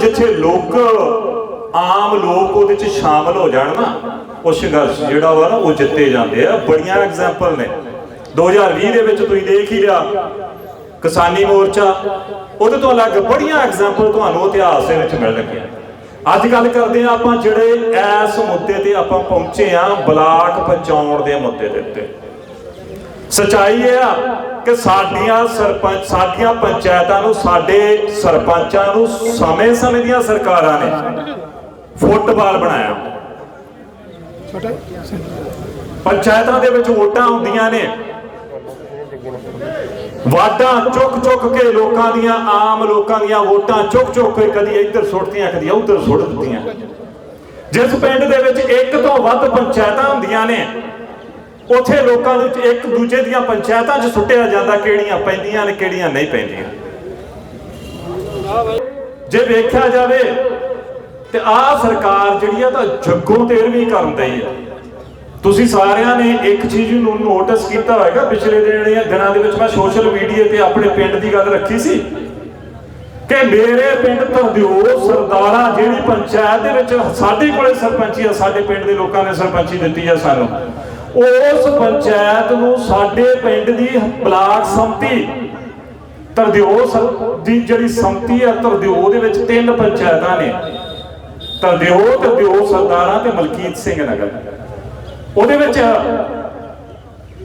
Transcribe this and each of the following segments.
ਜਿੱਥੇ ਲੋਕ, ਆਮ ਲੋਕ ਉਹਦੇ ਚ ਸ਼ਾਮਲ ਹੋ ਜਾਣ ਨਾ ਉਹ ਸੰਘਰਸ਼ ਜਿਹੜਾ ਵਾ ਨਾ, ਉਹ ਜਿੱਤੇ ਜਾਂਦੇ ਆ। ਬੜੀਆਂ ਐਗਜ਼ਾਮਪਲ ਨੇ। 2020 ਦੇ ਵਿੱਚ ਤੁਸੀਂ ਦੇਖ ਹੀ ਲਿਆ, ਕਿਸਾਨੀ ਮੋਰਚਾ, ਉਹਦੇ ਤੋਂ ਅਲੱਗ ਬੜੀਆਂ ਐਗਜ਼ਾਮਪਲ ਤੁਹਾਨੂੰ ਇਤਿਹਾਸ ਦੇ ਵਿੱਚ ਮਿਲਣਗੀਆਂ ਅੱਜ ਗੱਲ ਕਰਦੇ ਆ ਆਪਾਂ ਜਿਹੜੇ ਇਸ ਮੁੱਦੇ ਤੇ ਆਪਾਂ ਪਹੁੰਚੇ ਆ ਬਲਾਕ ਪਹੁੰਚਾਉਣ ਦੇ ਮੁੱਦੇ ਦੇ ਉੱਤੇ। ਸਚਾਈ ਇਹ ਆ ਕਿ ਸਾਡੀਆਂ ਸਰਪੰਚ ਸਾਡੀਆਂ ਪੰਚਾਇਤਾਂ ਨੂੰ, ਸਾਡੇ ਸਰਪੰਚਾਂ ਨੂੰ ਸਮੇਂ-ਸਮੇਂ ਦੀਆਂ ਸਰਕਾਰਾਂ ਨੇ ਫੁੱਟਬਾਲ ਬਣਾਇਆ। ਪੰਚਾਇਤਾਂ ਦੇ ਵਿੱਚ ਵੋਟਾਂ ਹੁੰਦੀਆਂ ਨੇ। ਵਾਟਾਂ ਚੁੱਕ ਚੁੱਕ ਕੇ ਲੋਕਾਂ ਦੀਆਂ, ਆਮ ਲੋਕਾਂ ਦੀਆਂ ਵੋਟਾਂ ਚੁੱਕ ਚੁੱਕ ਕੇ ਕਦੀ ਇੱਧਰ ਸੁੱਟਦੀਆਂ ਕਦੀ ਉੱਧਰ ਸੁੱਟ ਦਿੱਤੀਆਂ। ਜਿਸ ਪਿੰਡ ਦੇ ਵਿੱਚ ਇੱਕ ਤੋਂ ਵੱਧ ਪੰਚਾਇਤਾਂ ਹੁੰਦੀਆਂ ਨੇ ਉਥੇ ਲੋਕਾਂ ਦੇ ਵਿੱਚ ਇੱਕ ਦੂਜੇ ਦੀਆਂ ਪੰਚਾਇਤਾਂ 'ਚ ਸੁੱਟਿਆ ਜਾਂਦਾ ਕਿਹੜੀਆਂ ਪੈਂਦੀਆਂ ਨੇ, ਕਿਹੜੀਆਂ ਨਹੀਂ ਪੈਂਦੀਆਂ। ਜੇ ਵੇਖਿਆ ਜਾਵੇ ਤੇ ਆਹ ਸਰਕਾਰ ਜਿਹੜੀ ਆ ਤਾਂ ਜੱਗੋਂ ਤੇਰਵੀਂ ਕਰਨ ਦਈ ਆ। ਤੁਸੀਂ ਸਾਰਿਆਂ ਨੇ ਇੱਕ ਚੀਜ਼ ਨੂੰ ਨੋਟਿਸ ਕੀਤਾ ਹੋਵੇਗਾ ਪਿਛਲੇ ਦਿਨ- ਦਿਨਾਂ ਦੇ ਵਿੱਚ ਮੈਂ ਸੋਸ਼ਲ ਮੀਡੀਆ ਤੇ ਆਪਣੇ ਪਿੰਡ ਦੀ ਗੱਲ ਰੱਖੀ ਸੀ ਕਿ ਮੇਰੇ ਪਿੰਡ ਤਰਦਿਓ ਸਰਦਾਰਾ ਜਿਹੜੀ ਪੰਚਾਇਤ ਦੇ ਵਿੱਚ ਸਾਡੇ ਕੋਲੇ ਸਰਪੰਚੀ ਆ, ਸਾਡੇ ਪਿੰਡ ਦੇ ਲੋਕਾਂ ਨੇ ਸਰਪੰਚੀ ਦਿੱਤੀ ਆ ਸਾਨੂੰ। ਉਸ ਪੰਚਾਇਤ ਨੂੰ ਸਾਡੇ ਪਿੰਡ ਦੀ ਪਲਾਟ ਸੰਮਤੀ, ਤਰਦਿਓ ਦੀ ਜਿਹੜੀ ਸੰਮਤੀ ਆ, ਤਰਦਿਓ ਦੇ ਵਿੱਚ ਤਿੰਨ ਪੰਚਾਇਤਾਂ ਨੇ। ਤਰਦਿਓ ਤਰਦਿਓ ਸਰਦਾਰਾਂ ਤੇ ਮਲਕੀਤ ਸਿੰਘ ਨਗਰ। ਉਹਦੇ ਵਿੱਚ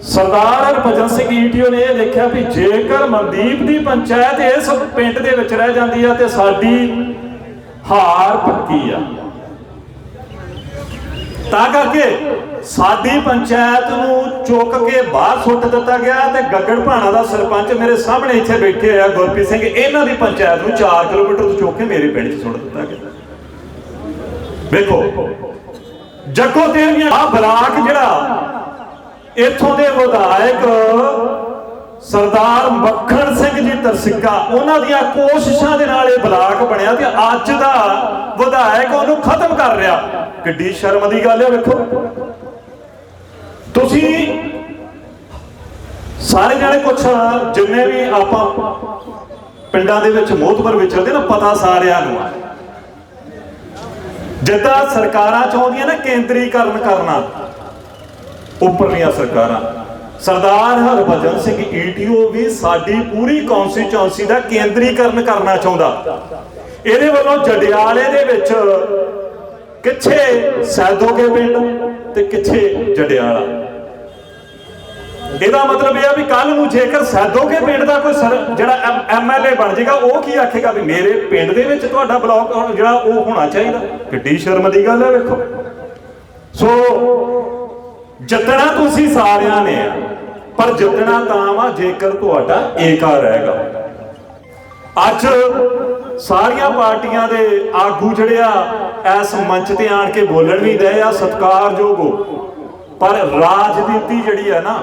ਸਰਦਾਰ ਹਰਭਜਨ ਸਿੰਘ ਈਟੀਓ ਨੇ ਇਹ ਦੇਖਿਆ ਵੀ ਜੇਕਰ ਮਨਦੀਪ ਦੀ ਪੰਚਾਇਤ ਇਸ ਪਿੰਡ ਦੇ ਵਿੱਚ ਰਹਿ ਜਾਂਦੀ ਆ ਤੇ ਸਾਡੀ ਹਾਰ ਪੱਕੀ ਆ। ਤਾਂ ਕਰਕੇ ਸਾਡੀ ਪੰਚਾਇਤ ਨੂੰ ਚੁੱਕ ਕੇ ਬਾਹਰ ਸੁੱਟ ਦਿੱਤਾ ਗਿਆ ਤੇ ਗੱਗੜ ਭਾਣਾ ਦਾ ਸਰਪੰਚ ਮੇਰੇ ਸਾਹਮਣੇ ਇੱਥੇ ਬੈਠੇ ਆ, ਗੁਰਪ੍ਰੀਤ ਸਿੰਘ, ਇਹਨਾਂ ਦੀ ਪੰਚਾਇਤ ਨੂੰ 4 ਕਿਲੋਮੀਟਰ ਤੋਂ ਚੁੱਕ ਕੇ ਮੇਰੇ ਪਿੰਡ 'ਚ ਸੁੱਟ ਦਿੱਤਾ ਗਿਆ। ਵੇਖੋ, ਜੱਗੋ ਤੇਰੀਆਂ ਆ ਬਲਾਕ ਜਿਹੜਾ, ਇੱਥੋਂ ਦੇ ਵਿਧਾਇਕ ਸਰਦਾਰ ਮੱਖਣ ਸਿੰਘ ਜੀ ਤਰਸਿੱਕਾ, ਉਹਨਾਂ ਦੀਆਂ ਕੋਸ਼ਿਸ਼ਾਂ ਦੇ ਨਾਲ ਇਹ ਬਲਾਕ ਬਣਿਆ ਤੇ ਅੱਜ ਦਾ ਵਿਧਾਇਕ ਉਹਨੂੰ ਖਤਮ ਕਰ ਰਿਹਾ। ਕਿੱਡੀ ਸ਼ਰਮ ਦੀ ਗੱਲ ਹੈ ਵੇਖੋ। ਤੁਸੀਂ ਸਾਰੇ ਜਾਣੇ ਕੁਛ ਜਿੰਨੇ ਵੀ ਆਪਾਂ ਪਿੰਡਾਂ ਦੇ ਵਿੱਚ ਮੋਹਤਬਰ ਵਿਚਰਦੇ ਨਾ, ਪਤਾ ਸਾਰਿਆਂ ਨੂੰ ਜਿੱਦਾਂ ਸਰਕਾਰਾਂ ਚਾਹੁੰਦੀਆਂ ਨਾ ਕੇਂਦਰੀਕਰਨ ਕਰਨਾ, ਉੱਪਰਲੀਆਂ ਸਰਕਾਰਾਂ। ਸਰਦਾਰ ਹਰਭਜਨ ਸਿੰਘ ਈਟੀਓ ਵੀ ਸਾਡੀ ਪੂਰੀ ਕੌਂਸਟੀਚੁਐਂਸੀ ਦਾ ਕੇਂਦਰੀਕਰਨ ਕਰਨਾ ਚਾਹੁੰਦਾ। ਇਹਦੇ ਵੱਲੋਂ ਜੜਿਆਲੇ ਦੇ ਵਿੱਚ ਕਿੱਥੇ ਸੈਦੋਗੇ ਪਿੰਡ ਤੇ ਕਿੱਥੇ ਜੜਿਆਲਾ ਇਹਦਾ ਮਤਲਬ ਇਹ ਆ ਵੀ ਕੱਲ ਨੂੰ ਜੇਕਰ ਸੈਦੋਗੇ ਪਿੰਡ ਦਾ ਕੋਈ ਜਿਹੜਾ ਐਮਐਲਏ ਬਣ ਜਾਏਗਾ ਉਹ ਕੀ ਆਖੇਗਾ ਵੀ ਮੇਰੇ ਪਿੰਡ ਦੇ ਵਿੱਚ ਤੁਹਾਡਾ ਬਲਾਕ ਜਿਹੜਾ ਉਹ ਹੋਣਾ ਚਾਹੀਦਾ? ਕਿੱਡੀ ਸ਼ਰਮ ਦੀ ਗੱਲ ਹੈ ਵੇਖੋ। ਸੋ ਜਿੱਤਣਾ ਤੁਸੀਂ ਸਾਰਿਆਂ ਨੇ ਆ, ਪਰ ਜਿੱਤਣਾ ਤਾਂ ਵਾ ਜੇਕਰ ਤੁਹਾਡਾ ਏਕਾ ਰਹੇਗਾ ਅੱਜ ਸਾਰੀਆਂ ਪਾਰਟੀਆਂ ਦੇ ਆਗੂ ਜਿਹੜੇ ਆ ਇਸ ਮੰਚ ਤੇ ਆਣ ਕੇ ਬੋਲਣ ਵੀ ਦਏ ਆ ਸਤਿਕਾਰਯੋਗ ਹੋ ਪਰ ਰਾਜਨੀਤੀ ਜਿਹੜੀ ਹੈ ਨਾ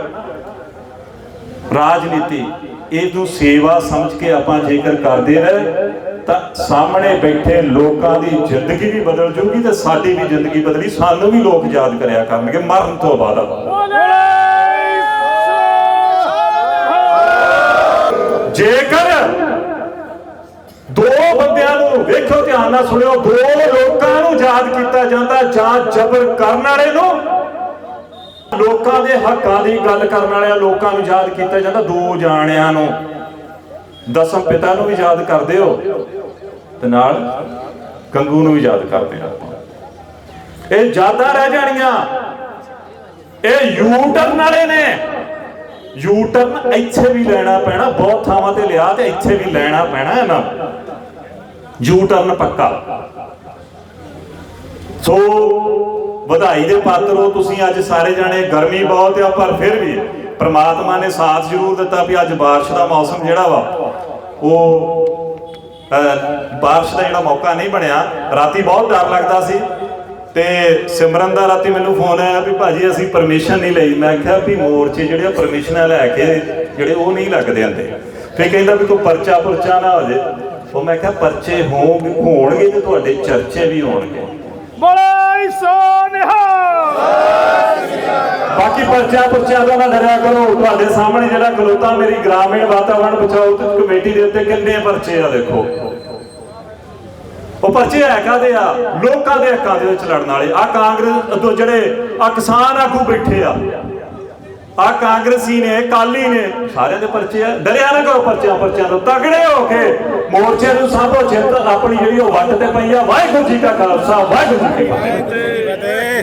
ਰਾਜਨੀਤੀ ਇਹਨੂੰ ਸੇਵਾ ਸਮਝ ਕੇ ਆਪਾਂ ਜੇਕਰ ਕਰਦੇ ਰਹੇ ਤਾਂ ਸਾਹਮਣੇ ਬੈਠੇ ਲੋਕਾਂ ਦੀ ਜ਼ਿੰਦਗੀ ਵੀ ਬਦਲ ਜੂਗੀ ਤੇ ਸਾਡੀ ਵੀ ਜ਼ਿੰਦਗੀ ਬਦਲੀ ਸਾਨੂੰ ਵੀ ਲੋਕ ਯਾਦ ਕਰਿਆ ਕਰਨਗੇ ਮਰਨ ਤੋਂ ਬਾਅਦ ਜੇਕਰ ਦੋ ਬੰਦਿਆਂ ਨੂੰ ਵੇਖੋ ਧਿਆਨ ਨਾਲ ਸੁਣਿਓ ਦੋ ਲੋਕਾਂ ਨੂੰ ਯਾਦ ਕੀਤਾ ਜਾਂਦਾ ਜਾਂ ਜ਼ਬਰ ਕਰਨ ਵਾਲੇ ਨੂੰ। ਲੋਕਾਂ ਦੇ ਹੱਕਾਂ ਦੀ ਗੱਲ ਕਰਨ ਵਾਲਿਆਂ ਲੋਕਾਂ ਨੂੰ ਯਾਦ ਕੀਤਾ ਜਾਂਦਾ, ਦੋ ਜਾਣਿਆਂ ਨੂੰ। ਦਸਮ ਪਿਤਾ ਨੂੰ ਵੀ ਯਾਦ ਕਰਦੇ ਹੋ ਤੇ ਨਾਲ ਗੰਗੂ ਨੂੰ ਵੀ ਯਾਦ ਕਰਦੇ ਆ ਇਹ ਯਾਦਾਂ ਰਹਿ ਜਾਣੀਆਂ। ਇਹ ਯੂ ਟਰਨ ਵਾਲੇ ਨੇ। ਯੂ ਟਰਨ ਇੱਥੇ ਵੀ ਲੈਣਾ ਪੈਣਾ, ਬਹੁਤ ਥਾਵਾਂ ਤੇ ਲਿਆ ਤੇ ਇੱਥੇ ਵੀ ਲੈਣਾ ਪੈਣਾ ਇਹਨਾਂ ਯੂ ਟਰਨ ਪੱਕਾ। ਸੋ ਵਧਾਈ ਦੇ ਪਾਤਰ ਹੋ ਤੁਸੀਂ ਅੱਜ ਸਾਰੇ ਜਾਣੇ ਗਰਮੀ ਬਹੁਤ ਆ ਪਰ ਫਿਰ ਵੀ ਪ੍ਰਮਾਤਮਾ ਨੇ ਸਾਥ ਜ਼ਰੂਰ ਦਿੱਤਾ ਵੀ ਅੱਜ ਬਾਰਿਸ਼ ਦਾ ਮੌਸਮ ਜਿਹੜਾ ਵਾ ਉਹ ਅਹ, ਬਾਰਿਸ਼ ਦਾ ਜਿਹੜਾ ਮੌਕਾ ਨਹੀਂ ਬਣਿਆ। ਰਾਤੀ ਬਹੁਤ ਡਰ ਲੱਗਦਾ ਸੀ ਤੇ ਸਿਮਰਨ ਦਾ ਰਾਤੀ ਮੈਨੂੰ ਫੋਨ ਆਇਆ ਵੀ ਭਾਜੀ ਅਸੀਂ ਪਰਮਿਸ਼ਨ ਨਹੀਂ ਲਈ। ਮੈਂ ਕਿਹਾ ਵੀ ਮੋਰਚੇ ਜਿਹੜੇ ਪਰਮਿਸ਼ਨਾਂ ਲੈ ਕੇ ਜਿਹੜੇ ਉਹ ਨਹੀਂ ਲੱਗਦੇ ਹੁੰਦੇ। ਫਿਰ ਕਹਿੰਦਾ ਵੀ ਕੋਈ ਪਰਚਾ ਪੁਰਚਾ ਨਾ ਹੋ ਜੇ। ਉਹ ਮੈਂ ਕਿਹਾ ਪਰਚੇ ਹੋਣ ਹੋਣਗੇ ਤੇ ਤੁਹਾਡੇ ਚਰਚੇ ਵੀ ਹੋਣਗੇ। ਬੋਲੇ ਸੋਨਿਹਾ ਬਾਕੀ ਪਰਚਾ ਪੁਰਚਾ ਦਾ ਨਾ ਡਰਿਆ ਕਰੋ। ਤੁਹਾਡੇ ਸਾਹਮਣੇ ਜਿਹੜਾ ਖਲੋਤਾ ਮੇਰੀ ਗ੍ਰਾਮੀਣ ਵਾਤਾਵਰਣ ਬਚਾਓ ਤੇ ਕਮੇਟੀ ਦੇ ਉੱਤੇ ਕਿੰਨੇ ਪਰਚੇ ਆ ਦੇਖੋ। ਉਹ ਪਰਚੇ ਹੈ ਕਾਦੇ ਆ? ਲੋਕਾਂ ਦੇ ਹੱਕਾਂ ਦੇ ਵਿੱਚ ਲੜਨ ਵਾਲੇ। ਆ ਕਾਂਗਰਸ ਤੋਂ ਜਿਹੜੇ ਆ ਕਿਸਾਨ ਆਗੂ ਬੈਠੇ ਆ। ਆ ਕਾਂਗਰਸੀ ਨੇ ਕਾਲੀ ਨੇ ਸਾਰਿਆਂ ਦੇ ਪਰਚੇ ਆ। ਡਰਿਆ ਨਾ ਕਰੋ ਪਰਚਿਆਂ ਪਰਚਿਆਂ ਤੋਂ ਤਗੜੇ ਹੋ ਕੇ ਮੋਰਚੇ ਨੂੰ ਸਾਬੋ ਜਿੱਤ ਆਪਣੀ ਜਿਹੜੀ ਉਹ ਵੱਟ ਤੇ ਪਈ ਆ। ਵਾਹਿਗੁਰੂ ਜੀ ਕਾ ਖਾਲਸਾ ਵਾਹਿਗੁਰੂ ਜੀ ਕੀ ਫਤਿਹ।